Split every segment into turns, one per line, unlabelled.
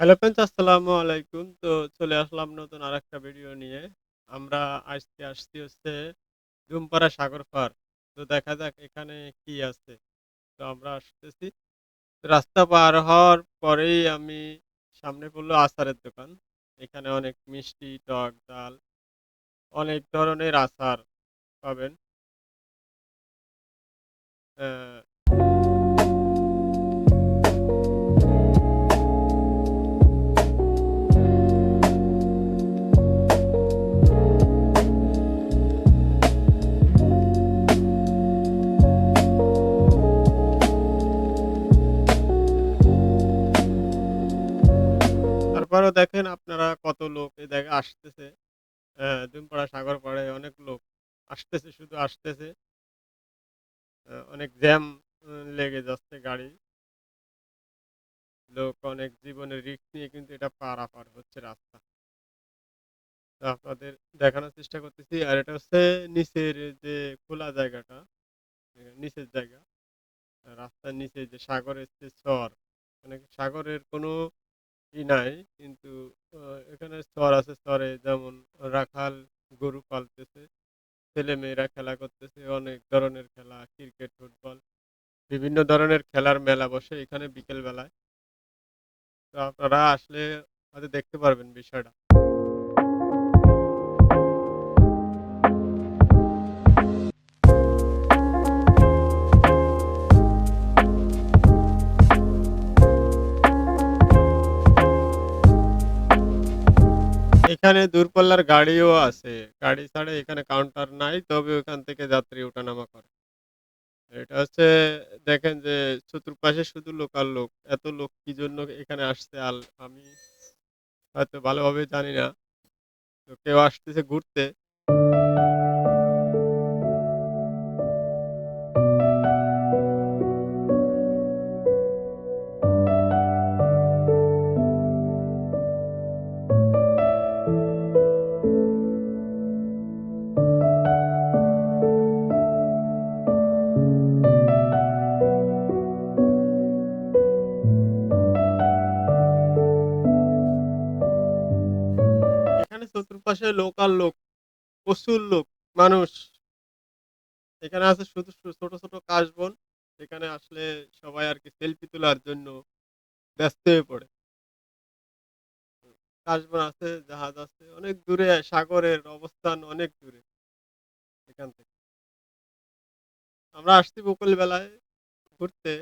Hello friends আসসালামু আলাইকুম। তো চলে আসলাম নতুন আর একটা ভিডিও নিয়ে। আমরা আজকে আসছি হচ্ছে ডুমপাড়া সাগর পাড়। তো দেখা যাক এখানে কি আছে। তো আমরা আসতেছি। রাস্তা পার হওয়ার পরেই আমি সামনে পড়ল আচারের দোকান। এখানে অনেক মিষ্টি, টক, ডাল অনেক ধরনের আচার পাবেন। অ্যা দেখেন আপনারা কত লোক এই জায়গায় আসতেছে। অ্যা ডুমপাড়া সাগর পাড়ে অনেক লোক আসতেছে, শুধু আসতেছে। অনেক জ্যাম লেগে যাচ্ছে গাড়ি। লোক অনেক জীবনের রিস্ক নিয়ে কিন্তু এটা পারাপার হচ্ছে রাস্তা। তো আপনাদের দেখানোর চেষ্টা করতেছি। আর এটা হচ্ছে নিচের যে খোলা জায়গাটা, নিচের জায়গা। রাস্তার নিচে যে সাগরের যে চর, মানে সাগরের কোনো ই নাই। কিন্তু এখানে স্তর আছে। স্তরে যেমন রাখাল গরু পালতেছে। ছেলে মেয়েরা খেলা করতেছে। অনেক ধরনের খেলা ক্রিকেট, ফুটবল বিভিন্ন ধরনের খেলার মেলা বসে এখানে বিকেল বেলায়। তো আপনারা আসলে হয়তো দেখতে পারবেন বিষয়টা। এখানে দূরপাল্লার গাড়িও আছে। গাড়ি ছাড়া এখানে কাউন্টার নাই। তবে ওখান থেকে যাত্রী ওঠানামা করে। এটা হচ্ছে, দেখেন যে চতুর্পাশে শুধু লোকাল লোক। এত লোক কি জন্য এখানে আসছে আল, আমি হয়তো ভালোভাবে জানি না। তো কেউ আসতেছে ঘুরতে। এখানে লোকাল লোক, প্রচুর লোক, মানুষ। এখানে আছে শুধু ছোট, ছোট কাশবন। এখানে আসলে সবাই আর কি সেলফি তোলার জন্য ব্যস্ত হয়ে পড়ে। কাশবন আছে, জাহাজ আছে। অনেক দূরে সাগরের অবস্থান অনেক দূরে। এখান থেকে। আমরা আসছি বকুল বেলায় ঘুরতে।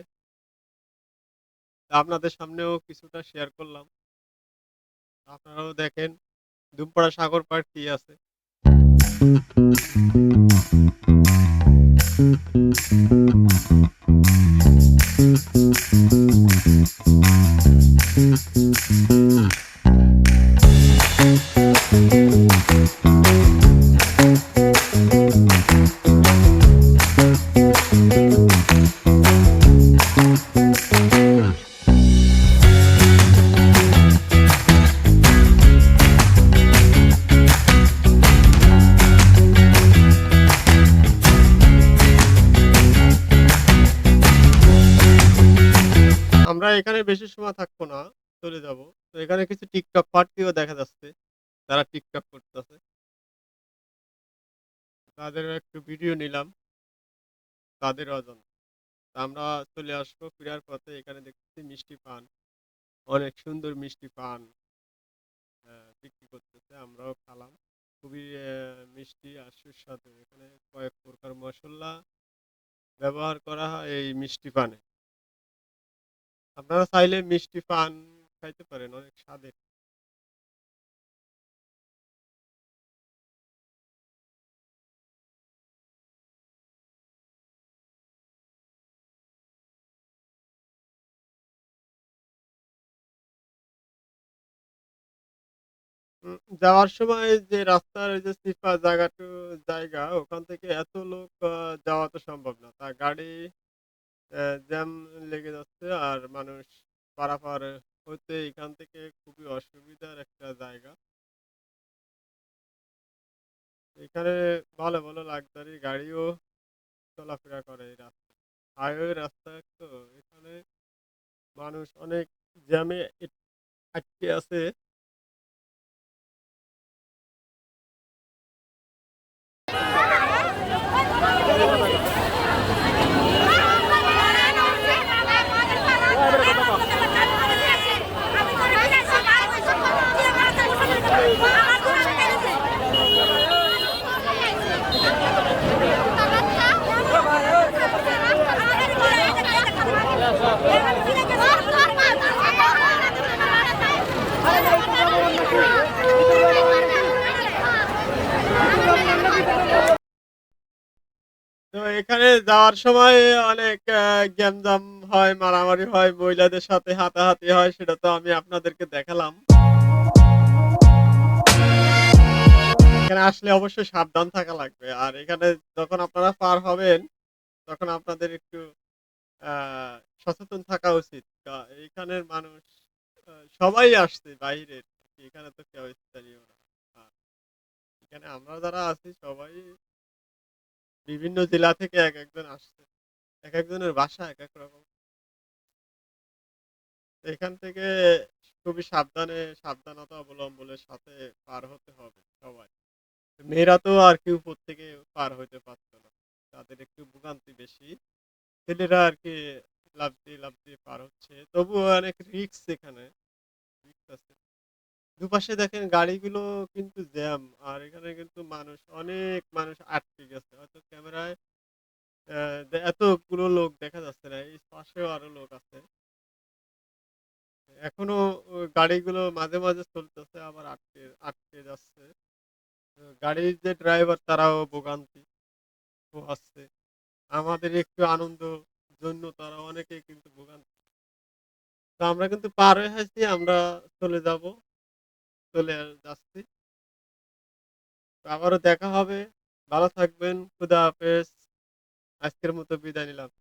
আপনাদের সামনেও কিছুটা শেয়ার করলাম। আপনারাও দেখেন ডুমপাড়া সাগর পার্ক কি আছে। এখানে বেশি সময় থাকব না। চলে যাব। তো এখানে কিছু টিকটক পার্টিও দেখা যাচ্ছে। যারা টিকটক করতেছে। তাদেরও একটু ভিডিও নিলাম। তাদের অজন আমরা চলে আসব ফেরার পথে, এখানে দেখতেছি মিষ্টি পান। অনেক সুন্দর মিষ্টি পান। বিক্রি করতেছে। আমরাও খালাম। খুবই মিষ্টি আর সুস্বাদু। এখানে কয়েক প্রকার মসল্লা ব্যবহার করা হয় এই মিষ্টি পানে। আপনারা চাইলে মিষ্টি পান খাইতে পারেন। অনেক স্বাদের। যাওয়ার সময় যে রাস্তার যে চিপা জায়গাটু জায়গা, ওখান থেকে এত লোক যাওয়া তো সম্ভব না। তা গাড়ি জ্যাম লেগে যাচ্ছে আর মানুষ পারাপার হতে এখান থেকে খুবই অসুবিধার একটা জায়গা। এখানে ভালো, ভালো লাক্সারি গাড়িও চলাফেরা করে এই রাস্তায়। হাইওয়ে রাস্তা তো এখানে মানুষ অনেক জ্যামে আটকে আছে। তো এখানে যাওয়ার সময় অনেক গ্যাঞ্জাম হয়, মারামারি হয়, মহিলাদের সাথে হাতাহাতি হয় সেটা তো আমি আপনাদেরকে দেখালাম। এখানে আসলে অবশ্যই সাবধান থাকা লাগবে। আর এখানে যখন আপনারা পার হবেন, তখন আপনাদের একটু সচেতন থাকা উচিত। এখানের মানুষ সবাই আসছে বাহিরের। এখানে তো কেউ স্থানীয় না। এখানে আমরা যারা আছি সবাই বিভিন্ন জেলা থেকে একেকজন আসছে। একেকজনের বাসা একেক রকম। এখান থেকে খুবই সাবধানে সাবধানতা অবলম্বনের সাথে পার হতে হবে সবাই। মেয়েরা তো আর কি উপর থেকে পার হইতে পারত না। তাদের একটু ভোগান্তি বেশি। ছেলেরা আর কি লাফ দিয়ে, লাফ দিয়ে পার হচ্ছে। তবুও অনেক রিস্ক এখানে। দুপাশে দেখেন গাড়িগুলো কিন্তু জ্যাম। আর এখানে কিন্তু মানুষ অনেক মানুষ আটকে গেছে। হয়তো ক্যামেরায় এতগুলো লোক দেখা যাচ্ছে না। এই পাশেও আরও লোক আছে। এখনও গাড়িগুলো মাঝে, মাঝে চলতেছে আবার আটকে আটকে যাচ্ছে। গাড়ির যে ড্রাইভার তারাও ভোগান্তি পোহাচ্ছে। আমাদের একটু আনন্দ জন্য তারা অনেকেই কিন্তু ভোগান্তি। তো আমরা কিন্তু পার হয়ে। আমরা চলে যাব। চলে যাচ্ছি। আবারও দেখা হবে। ভালো থাকবেন। খুদা হাফেজ। আজকের মতো বিদায় নিলাম।